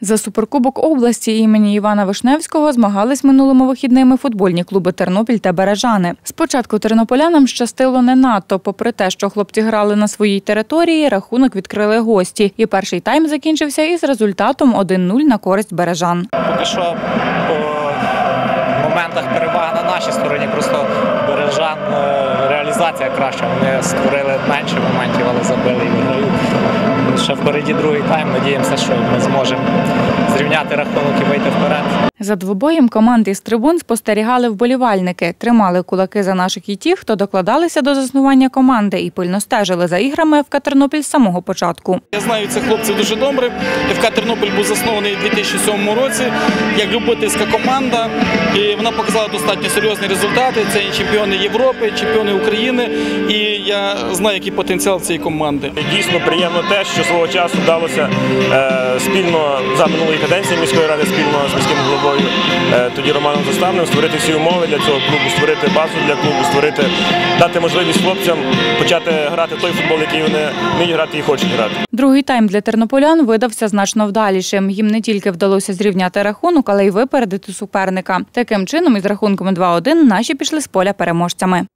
За суперкубок області імені Івана Вишневського змагались минулими вихідними футбольні клуби Тернопіль та Бережани. Спочатку тернополянам щастило не надто. Попри те, що хлопці грали на своїй території, рахунок відкрили гості. І перший тайм закінчився із результатом 1-0 на користь бережан. Поки що по моментах перевага на нашій стороні, просто бережан е, реалізація краща. Вони створили менше моментів, але забили. Ще впереді другий тайм. Надіємося, що ми зможемо зрівняти рахунок і вийти вперед. За двобоєм команд із трибун спостерігали вболівальники, тримали кулаки за наших і ті, хто докладалися до заснування команди і пильно стежили за іграми ФК Тернопіль з самого початку. Я знаю цих хлопців дуже добре. ФК Тернопіль був заснований у 2007 році як любительська команда, і вона показала достатньо серйозні результати. Це і чемпіони Європи, чемпіони України. І я знаю, який потенціал цієї команди. Дійсно приємно те, що свого часу вдалося е, спільно за минулої каденції міської ради спільно з міським головою, е, тоді Романом Заставним, створити всі умови для цього клубу, створити базу для клубу, створити, дати можливість хлопцям почати грати той футбол, який вони вміють грати і хочуть грати. Другий тайм для тернополян видався значно вдалішим. Їм не тільки вдалося зрівняти рахунок, але й випередити суперника. Таким чином, із рахунком 2-1 наші пішли з поля переможцями.